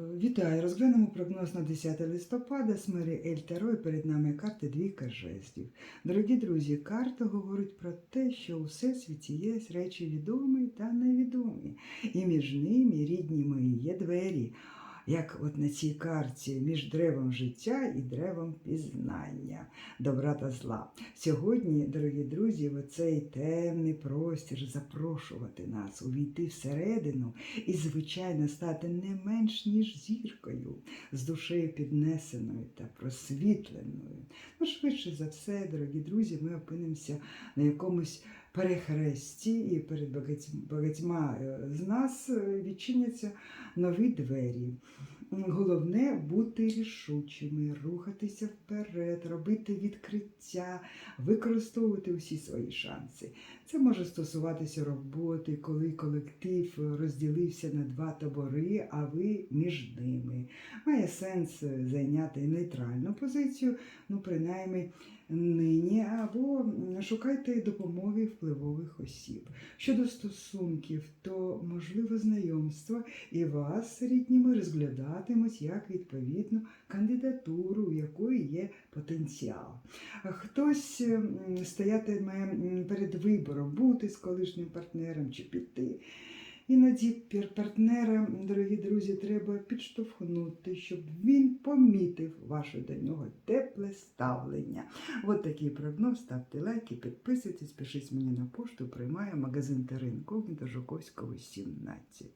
Вітаю! Розглянемо прогноз на 10 листопада з Ель Таро і перед нами карти двійка жестів. Дорогі друзі, карта говорить про те, що у всесвіті є речі відомі та невідомі, і між ними рідні мої є двері. Як от на цій карті між древом життя і древом пізнання, добра та зла. Сьогодні, дорогі друзі, в оцей темний простір запрошувати нас увійти всередину і, звичайно, стати не менш ніж зіркою, з душею піднесеною та просвітленою. Ну, швидше за все, дорогі друзі, ми опинимося на якомусь перехресті, і перед багатьма е, з нас е, відчиняться нові двері. Головне бути рішучими, рухатися вперед, робити відкриття, використовувати усі свої шанси. Це може стосуватися роботи, коли колектив розділився на два табори, а ви між ними. Має сенс зайняти нейтральну позицію, ну принаймні нині, або шукайте допомоги впливових осіб. Щодо стосунків, то можливо знайомство і вас рідніми розглядатимуть як відповідну кандидатуру, у якої є потенціал. Хтось стоятиме перед вибором бути з колишнім партнером чи піти. Іноді партнера, дорогі друзі, треба підштовхнути, щоб він помітив ваше до нього тепле ставлення. От такий прогноз. Ставте лайки, підписуйтесь, пишіть мені на пошту. Приймаю магазин Терен Когніто Жуковського 17.